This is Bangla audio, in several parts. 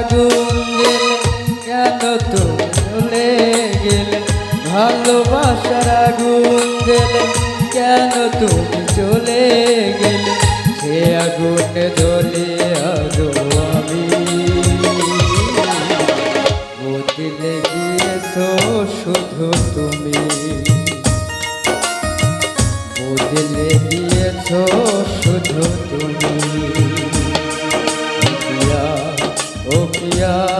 আগুন কেন তুমি চলে গেলে, ভালোবাসার আগুন জেলে কেন তুমি চলে গেলে? সে আগুনে জ্বলে আজো আমি। বদলে গিয়েছো শুধু তুমি। বদলে গিয়েছো শুধু তুমি। Yeah.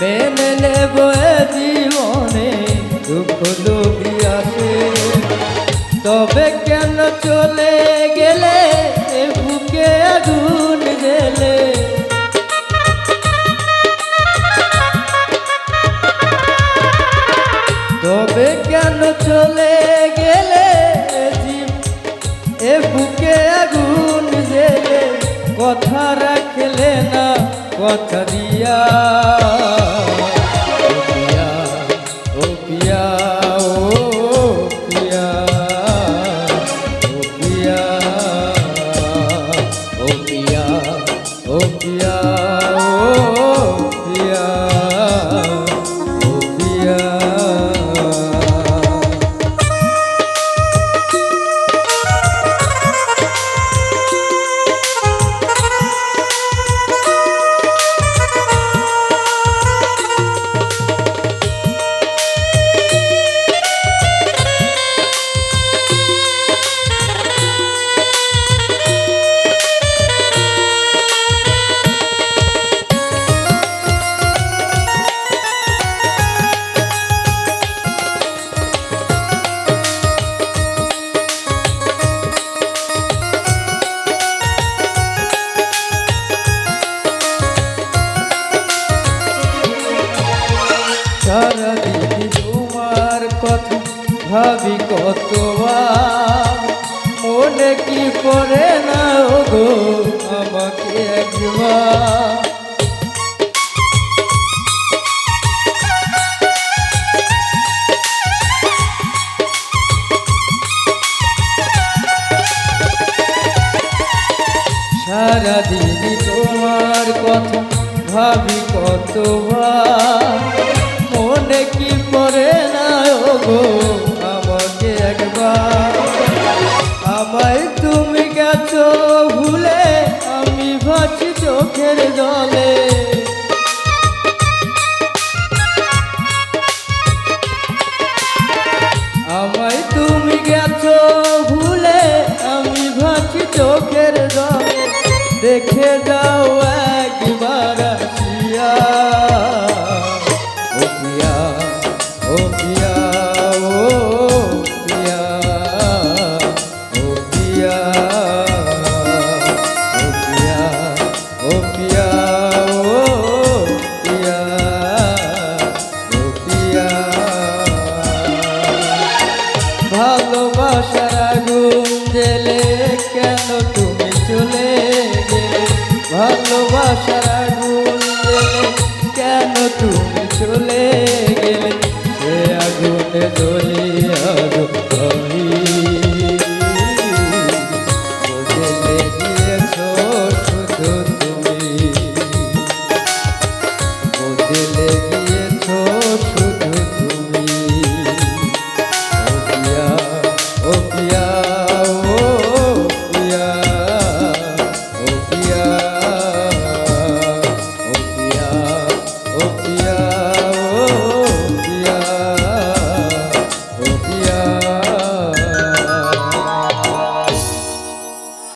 মেনে নেব জীবনে দুঃখ যদি আসে। তবে কেন চলে গেলে কথা দিয়া মনে কি করে না গো আমাকে একবার? সারাদিন তোমার কথা ভাবি কতবার? দেখে যাও একবার ভালোবাসার আগুন জেলে কেন ভালোবাসার আগুন কেন তুমি চলে গেলে? সে আগুনে দলি আগুন আমি।